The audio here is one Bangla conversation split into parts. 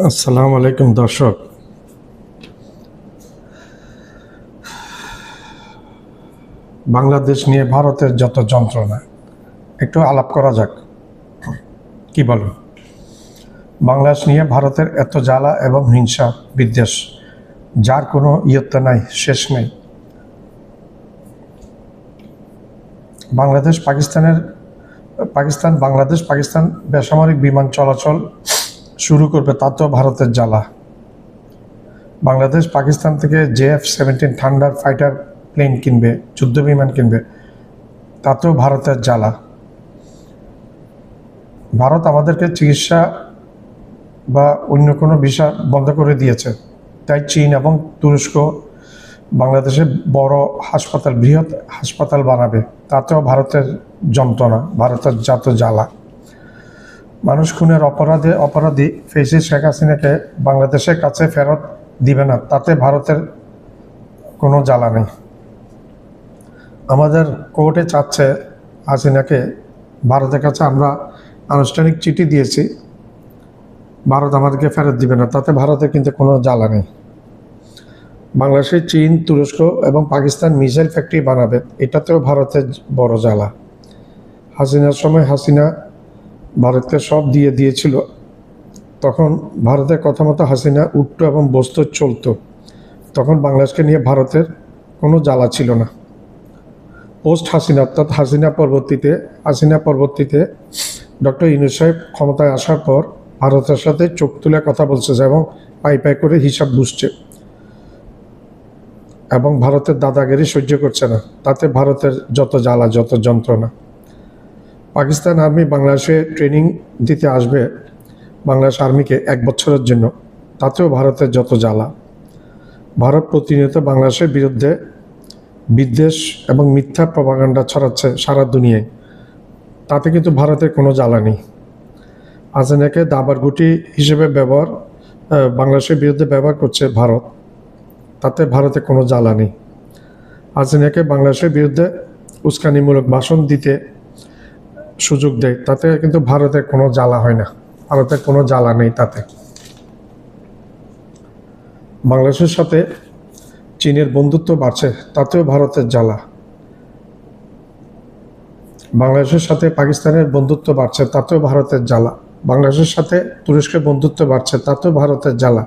আসসালামু আলাইকুম, দর্শক। বাংলাদেশ নিয়ে ভারতের যত যন্ত্রণা, একটু আলাপ করা যাক। কি বলো? বাংলাদেশ নিয়ে ভারতের এত জ্বালা এবং হিংসা বিদ্বেষ, যার কোনো ইয়ত্তা নাই, শেষ নেই। বাংলাদেশ পাকিস্তানের পাকিস্তান বাংলাদেশ পাকিস্তান বেসামরিক বিমান চলাচল শুরু করবে তাতেও ভারতের জ্বালা। বাংলাদেশ পাকিস্তান থেকে J F seventeen thunder fighter plane কিনবে, যুদ্ধ বিমান কিনবে তাতেও ভারতের জ্বালা। ভারত আমাদেরকে চিকিৎসা বা অন্য কোনো বিষয় বন্ধ করে দিয়েছে। তাই চীন এবং তুরস্ক বাংলাদেশে বড় হাসপাতাল, বৃহৎ হাসপাতাল বানাবে। তাতেও ভারতের যন্ত্রণা, ভারতের জাত জ্বালা। মানুষ খুনের অপরাধে অপরাধী ফেসি শেখ হাসিনাকে বাংলাদেশের কাছে ফেরত দিবে না, তাতে ভারতের কোনো জ্বালা নেই। আমাদের কোর্টে চাচ্ছে হাসিনাকে, ভারতের কাছে আমরা আনুষ্ঠানিক চিঠি দিয়েছি, ভারত আমাদেরকে ফেরত দিবে না, তাতে ভারতের কিন্তু কোনো জ্বালা নেই। বাংলাদেশে চীন, তুরস্ক এবং পাকিস্তান মিসাইল ফ্যাক্টরি বানাবে, এটাতেও ভারতের বড় জ্বালা। হাসিনার সময় হাসিনা ভারতকে সব দিয়ে দিয়েছিল, তখন ভারতের কথা মতো হাসিনা উঠত এবং বসত চলতো। তখন বাংলাদেশকে নিয়ে ভারতের কোনো জ্বালা ছিল না। পোস্ট হাসিনা, অর্থাৎ হাসিনা পরবর্তীতে হাসিনা পরবর্তীতে ডক্টর ইউনুস সাহেব ক্ষমতায় আসার পর ভারতের সাথে চোখ তুলে কথা বলছে এবং পাই পাই করে হিসাব বুঝছে। এবং ভারতের দাদাগিরি সহ্য করছে না। তাতে ভারতের যত জ্বালা, যত যন্ত্রণা। পাকিস্তান আর্মি বাংলাদেশে ট্রেনিং দিতে আসবে বাংলাদেশ আর্মিকে এক বছরের জন্য। তাতেও ভারতের যত জ্বালা। ভারত প্রতিনিয়ত বাংলাদেশের বিরুদ্ধে বিদ্বেষ এবং মিথ্যা প্রপাগান্ডা ছড়াচ্ছে সারা দুনিয়ায়। তাতে কিন্তু ভারতের কোনো জ্বালা নেই। হাসিনাকে দাবার গুটি হিসেবে ব্যবহার বাংলাদেশের বিরুদ্ধে ব্যবহার করছে ভারত। তাতে ভারতে কোনো জ্বালা নেই। হাসিনাকে বাংলাদেশের বিরুদ্ধে উস্কানিমূলক ভাষণ দিতে সুযোগ দেয়, তাতে কিন্তু ভারতের কোনো জ্বালা হয় না। ভারতের কোনো জ্বালা নেই তাতে। বাংলাদেশের সাথে চীনের বন্ধুত্ব বাড়ছে, তাতেও ভারতের জ্বালা। বাংলাদেশের সাথে পাকিস্তানের বন্ধুত্ব বাড়ছে, তাতেও ভারতের জ্বালা। বাংলাদেশের সাথে তুরস্কের বন্ধুত্ব বাড়ছে, তাতেও ভারতের জ্বালা।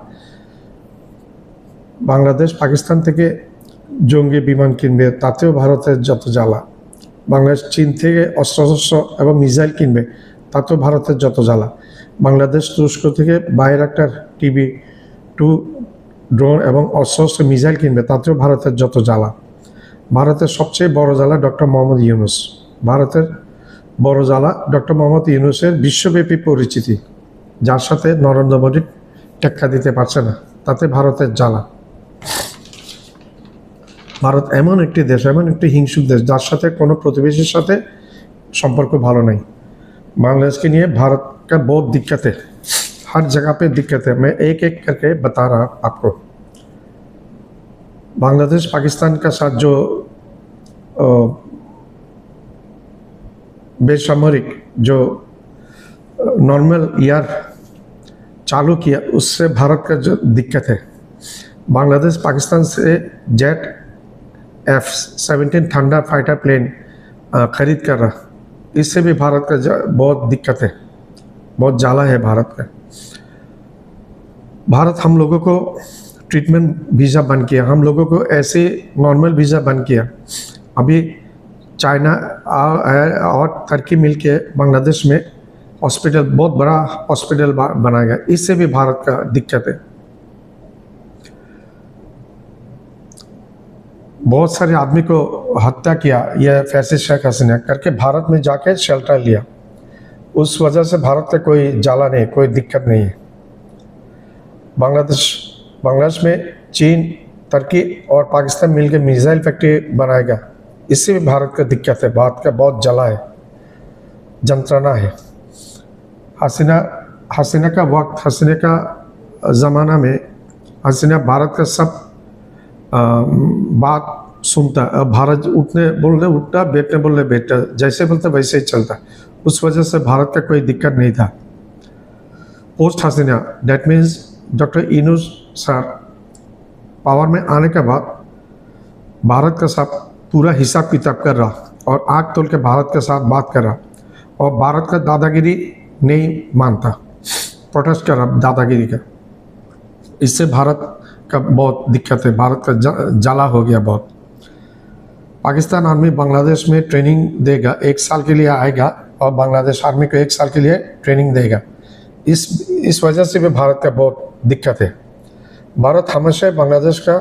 বাংলাদেশ পাকিস্তান থেকে জঙ্গি বিমান কিনবে, তাতেও ভারতের যত জ্বালা। বাংলাদেশ, চীন থেকে অস্ত্রশস্ত্র এবং মিসাইল কিনবে তাতেও ভারতের যত জ্বালা। বাংলাদেশ তুরস্ক থেকে একটা টিভি টু, ড্রোন এবং অস্ত্রশস্ত্র, মিসাইল কিনবে তাতেও ভারতের যত জ্বালা। ভারতের সবচেয়ে বড় জ্বালা ডক্টর মোহাম্মদ ইউনুস। ভারতের বড় জ্বালা ডক্টর মোহাম্মদ ইউনুসের বিশ্বব্যাপী পরিচিতি, যার সাথে নরেন্দ্র মোদী টেক্কা দিতে পারছে না, তাতে ভারতের জ্বালা। ভারত এমন একটি দেশ এমন একটি হিংসুক দেশ যার সাথে কোনো প্রতিবেশীর সাথে সম্পর্ক ভালো নেই बांग्लादेश के लिए भारत का बहुत दिक्कत है हर जगह पे दिक्कत है मैं एक एक करके बता रहा आपको बांग्लादेश पाकिस्तान का साथ जो अ, बेसामरिक जो नॉर्मल ईयर चालू किया उससे भारत का जो दिक्कत है बांग्लादेश पाकिस्तान से jet F seventeen thunder fighter plane खरीद कर रहा। इससे भी भारत का बहुत दिक्कत है। बहुत जाला है भारत का। भारत हम लोगों को ट्रीटमेंट वीज़ा बंद किया। हम लोगों को ऐसे नॉर्मल वीज़ा बंद किया। अभी चाइना और टर्की मिल के बांग्लादेश में हॉस्पिटल बहुत बड़ा हॉस्पिटल बनाया गया। इससे भी भारत का दिक्कत है। बहुत सारे आदमी को हत्या किया यह फैसिस शेख हसीना करके भारत में जाके शेल्टर लिया। उस वजह से भारत का कोई जाला नहीं, कोई दिक्कत नहीं है। बांग्लादेश बांग्लादेश में चीन, तुर्की और पाकिस्तान मिलकर मिसाइल फैक्ट्री बनाएगा इससे भी भारत का दिक्कत है, भारत का बहुत जला है, जंत्रणा है। हसीना हसीना का वक्त, हसीना का ज़माना में हसीना भारत का सब बात सुनता भारत उठने बोलने, उठता, बैठने बोलने बैठता, जैसे बोलता वैसे ही चलता। उस वजह से भारत का कोई दिक्कत नहीं था। Post Hasina that means doctor Yunus sir, power में आने के बाद भारत का साथ पूरा हिसाब किताब कर रहा और आग तोल के भारत के साथ बात कर रहा और भारत का दादागिरी नहीं मानता। प्रोटेस्ट कर रहा दादागिरी का। इससे भारत का बहुत दिक्कत है। भारत का जाला हो गया बहुत। पाकिस्तान आर्मी बांग्लादेश में ट्रेनिंग देगा, एक साल के लिए आएगा और बांग्लादेश आर्मी को एक साल के लिए ट्रेनिंग देगा। इस इस वजह से भी भारत का बहुत दिक्कत है। भारत हमेशा बांग्लादेश का,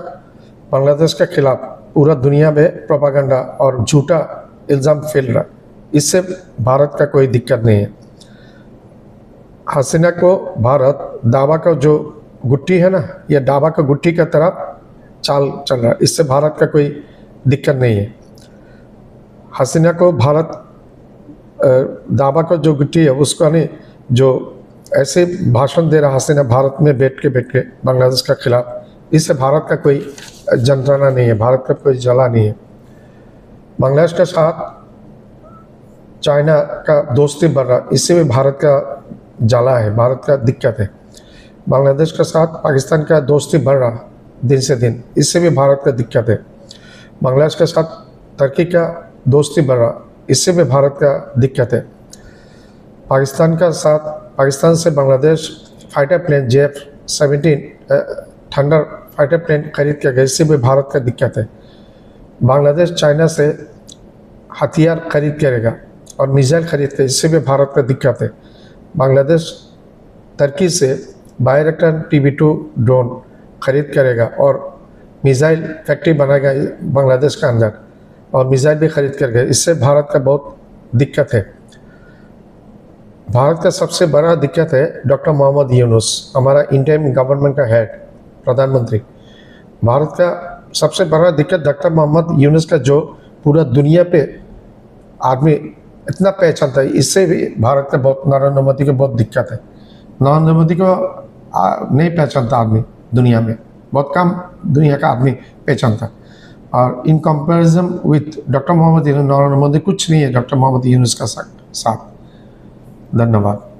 बांग्लादेश के खिलाफ पूरा दुनिया में प्रोपागंडा और झूठा इल्ज़ाम फैल रहा। इससे भारत का कोई दिक्कत नहीं है। हसीना को भारत, दावा का जो गुट्टी है ना, ये दावा का गुट्टी का तरफ़ चाल चल रहा है। इससे भारत का कोई दिक्कत नहीं है। हसीना को भारत दावा का जो गुट्टी है, उसका नहीं, जो ऐसे भाषण दे रहा हसीना भारत में बैठ के बैठ के बांग्लादेश का खिलाफ, इससे भारत का कोई जंत्रणा नहीं है, भारत का कोई जला नहीं है। बांग्लादेश के साथ चाइना का दोस्ती बढ़ रहा इससे भी भारत का जला है, भारत का दिक्कत है। बांग्लादेश के साथ पाकिस्तान का दोस्ती बढ़ रहा दिन से दिन। इससे भी भारत का दिक्कत है। बांग्लादेश के साथ तुर्की का दोस्ती बढ़ रहा, इससे भी भारत का दिक्कत है। पाकिस्तान का साथ पाकिस्तान से Bangladesh fighter plane J F seventeen thunder fighter plane खरीद के गए, इससे भी भारत का दिक्कत है। बांग्लादेश चाइना से हथियार खरीद करेगा और मिसाइल खरीद के, इससे भी भारत का दिक्कत है। बांग्लादेश तुर्की से Bayraktar T B two drone खरीद करेगा और मिसाइल फैक्ट्री बनाएगा बांग्लादेश के अंदर और मिसाइल भी खरीद करेगा इससे भारत का बहुत दिक्कत है। भारत का सबसे बड़ा दिक्कत है डॉक्टर मोहम्मद यूनुस, हमारा इंडियन गवर्नमेंट का हेड प्रधानमंत्री। भारत का सबसे बड़ा दिक्कत डॉक्टर मोहम्मद यूनुस का जो पूरा दुनिया पे आदमी इतना पहचानता है, इससे भी भारत का बहुत, नरेंद्र मोदी को बहुत दिक्कत है। नरेंद्र मोदी को नहीं पहचानता आदमी दुनिया में। बहुत कम दुनिया का आदमी पहचानता। और in comparison with doctor Mohammad Narendra Modi कुछ नहीं है डॉक्टर मोहम्मद यूनुस का साथ। धन्यवाद।